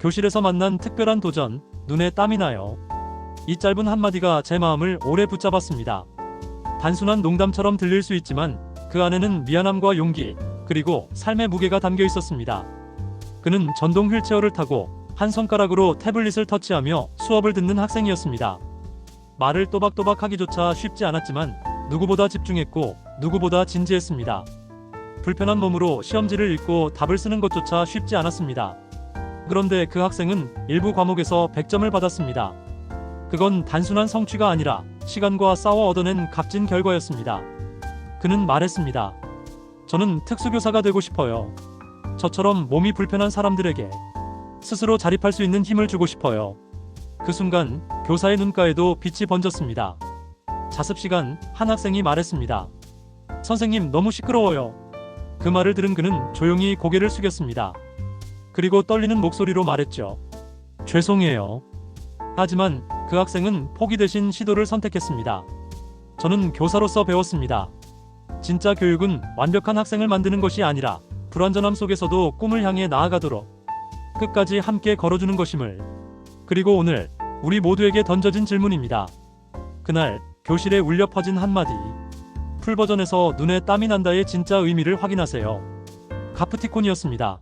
교실에서 만난 특별한 도전, 눈에 땀이 나요. 이 짧은 한마디가 제 마음을 오래 붙잡았습니다. 단순한 농담처럼 들릴 수 있지만 그 안에는 미안함과 용기, 그리고 삶의 무게가 담겨 있었습니다. 그는 전동 휠체어를 타고 한 손가락으로 태블릿을 터치하며 수업을 듣는 학생이었습니다. 말을 또박또박 하기조차 쉽지 않았지만 누구보다 집중했고 누구보다 진지했습니다. 불편한 몸으로 시험지를 읽고 답을 쓰는 것조차 쉽지 않았습니다. 그런데 그 학생은 일부 과목에서 100점을 받았습니다. 그건 단순한 성취가 아니라 시간과 싸워 얻어낸 값진 결과였습니다. 그는 말했습니다. 저는 특수교사가 되고 싶어요. 저처럼 몸이 불편한 사람들에게 스스로 자립할 수 있는 힘을 주고 싶어요. 그 순간 교사의 눈가에도 빛이 번졌습니다. 자습 시간 한 학생이 말했습니다. 선생님 너무 시끄러워요. 그 말을 들은 그는 조용히 고개를 숙였습니다. 그리고 떨리는 목소리로 말했죠. 죄송해요. 하지만 그 학생은 포기 대신 시도를 선택했습니다. 저는 교사로서 배웠습니다. 진짜 교육은 완벽한 학생을 만드는 것이 아니라 불완전함 속에서도 꿈을 향해 나아가도록 끝까지 함께 걸어주는 것임을. 그리고 오늘 우리 모두에게 던져진 질문입니다. 그날 교실에 울려 퍼진 한마디. 풀버전에서 눈에 땀이 난다의 진짜 의미를 확인하세요. 가프티콘이었습니다.